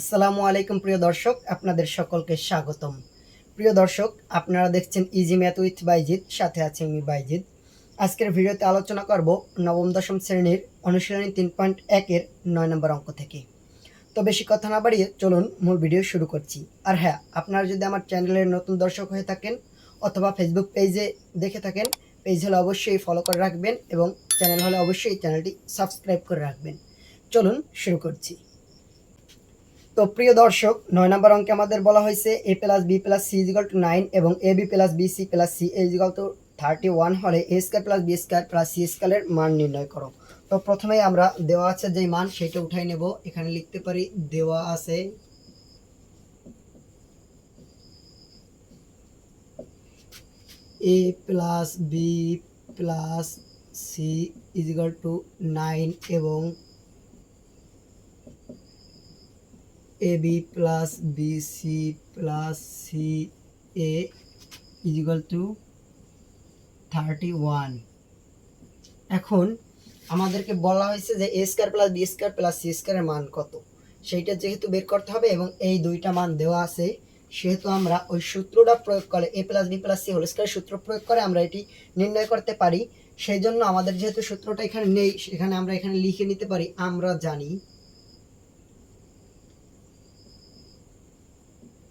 আসসালামু আলাইকুম প্রিয় দর্শক, আপনাদের সকলকে স্বাগতম। প্রিয় দর্শক, আপনারা দেখছেন ইজি ম্যাথ উইথ বাইজিৎ সাথে আছে আমি বাইজিৎ আজকের ভিডিওতে আলোচনা করব নবম, দশম শ্রেণির অনুশীলনী তিন পয়েন্ট একের নয় নম্বর অঙ্ক থেকে। তো বেশি কথা না বাড়িয়ে চলুন মূল ভিডিও শুরু করছি। আর হ্যাঁ আপনারা যদি আমার চ্যানেলের নতুন দর্শক হয়ে থাকেন অথবা ফেসবুক পেজে দেখে থাকেন পেজ হলে অবশ্যই ফলো করে রাখবেন এবং চ্যানেল হলে অবশ্যই চ্যানেলটি সাবস্ক্রাইব করে রাখবেন। চলুন শুরু করছি। তো প্রিয় দর্শক, নয় নম্বর অঙ্কে আমাদের বলা হয়েছে A plus B plus C equal to nine এবং A B plus B, C plus C equal to thirty one হলে A square plus B square plus C স্কোয়ারের মান নির্ণয় করো। তো প্রথমেই আমরা দেওয়া আছে যে মান, সেটা উঠাই নেব। এখানে লিখতে পারি দেওয়া আছে A plus B plus C equal to nine এবং A B plus B C plus C A equal to thirty one এখন আমাদেরকে বলা হয়েছে যে A square plus B square plus C স্কোয়ারের মান কত? সেইটা যেহেতু বের করতে হবে এবং এই দুইটা মান দেওয়া আছে, সেহেতু আমরা ওই সূত্রটা প্রয়োগ করে A plus B plus C whole square সূত্র প্রয়োগ করে আমরা এটি নির্ণয় করতে পারি। সেই জন্য আমাদের যেহেতু সূত্রটা এখানে নেই, সেখানে আমরা এখানে লিখে নিতে পারি, আমরা জানি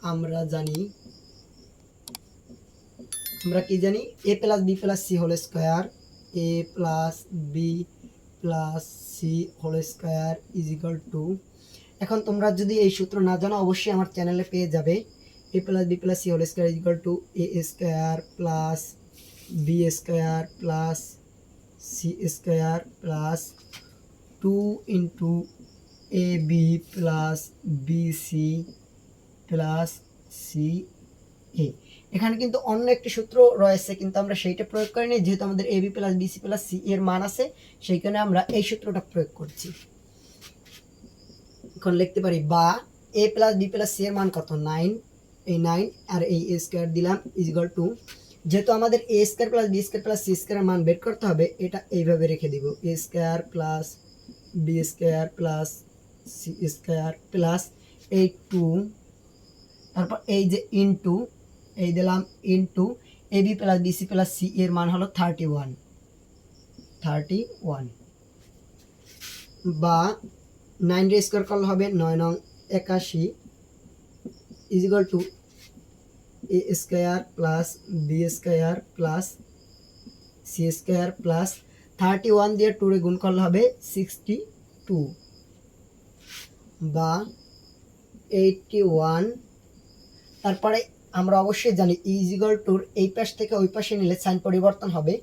আমরা জানি। আমরা কি জানি? A plus B plus C whole square A plus B plus C whole square is equal to এখন তোমরা যদি এই সূত্র না জানো, অবশ্যই আমার চ্যানেলে পেয়ে যাবে। A plus B plus C whole square is equal to A square plus B square plus C square plus two into A B plus B C plus C A. এখানে কিন্তু অন্য একটি সূত্র রয়েছে, কিন্তু আমরা সেইটা প্রয়োগ করিনি, যেহেতু আমাদের A, B plus BC plus C এর মান আছে, সেইখানে আমরা এই সূত্রটা প্রয়োগ করছি। এখন লিখতে পারি, বা A plus B plus C এর মান কত? নাইন, এই নাইন আর এই এ স্কোয়ার দিলাম ইজগাল টু। যেহেতু আমাদের A square plus B square plus C স্কোয়ারের মান বের করতে হবে, এটা এইভাবে রেখে দিব, A square plus B square plus C square plus এই টু তারপর এই যে ইনটু এই দিলাম into A B plus BC plus C এর মান হলো থার্টি ওয়ান থার্টি ওয়ান বা নাইন রে স্কোয়ার করলে হবে নয় নং একাশি is equal to A square plus B square plus C square plus thirty one দিয়ে টুরে গুণ করলে হবে সিক্সটি টু বা এইটটি ওয়ান তারপরে আমরা অবশ্যই জানি ইজিগল টুর এই পাশ থেকে ওই পাশে নিলে সাইন পরিবর্তন হবে,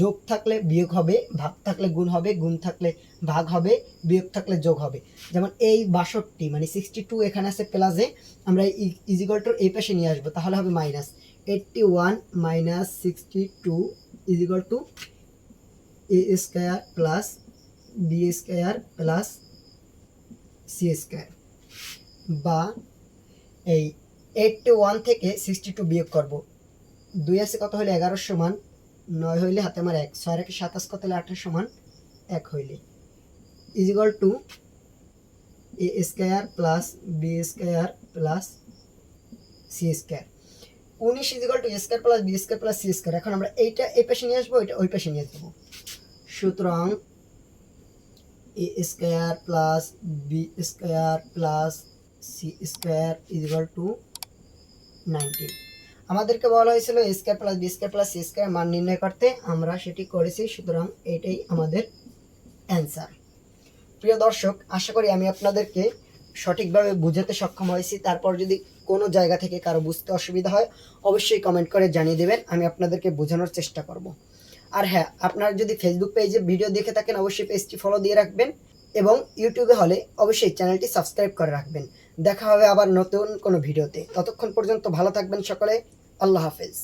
যোগ থাকলে বিয়োগ হবে, ভাগ থাকলে গুণ হবে, গুণ থাকলে ভাগ হবে, বিয়োগ থাকলে যোগ হবে। যেমন এই বাষট্টি মানে সিক্সটি টু এখানে আছে প্লাসে আমরা ইজিগল টুর এই পাশে নিয়ে আসব, তাহলে হবে minus eighty one minus sixty two equal to A square plus B square plus C square বা এই এইটটি ওয়ান থেকে সিক্সটি টু বিয়োগ করব। দুই আছে কত হলে এগারো সমান নয় হইলে হাতে আমার এক। ছয় একে সাতাশ কত হলে আঠাশ সমান এক হইলে। Equal to A square plus B square plus C square উনিশ equal to square plus B square plus C square এখন আমরা এইটা এই পাশে নিয়ে আসব, এটা ওই পাশে নিয়ে আসব। সুতরাং A square plus B square plus C square equal to nineteen. আমাদেরকে বলা হয়েছিল A square plus B square plus C square মান নির্ণয় করতে আমরা সেটি করেছি, সুতরাং এটাই আমাদের অ্যান্সার প্রিয় দর্শক, আশা করি আমি আপনাদেরকে সঠিকভাবে বুঝাতে সক্ষম হয়েছি। তারপর যদি কোনো জায়গা থেকে কারও বুঝতে অসুবিধা হয়, অবশ্যই কমেন্ট করে জানিয়ে দেবেন, আমি আপনাদেরকে বোঝানোর চেষ্টা করব। আর হ্যাঁ আপনারা যদি ফেসবুক পেজে ভিডিও দেখে থাকেন, অবশ্যই পেজটি ফলো দিয়ে রাখবেন। এবং ইউটিউবে হলে অবশ্যই চ্যানেলটি সাবস্ক্রাইব করে রাখবেন। দেখা হবে আবার নতুন কোনো ভিডিওতে। ততক্ষণ পর্যন্ত ভালো থাকবেন সকলে। আল্লাহ হাফেজ।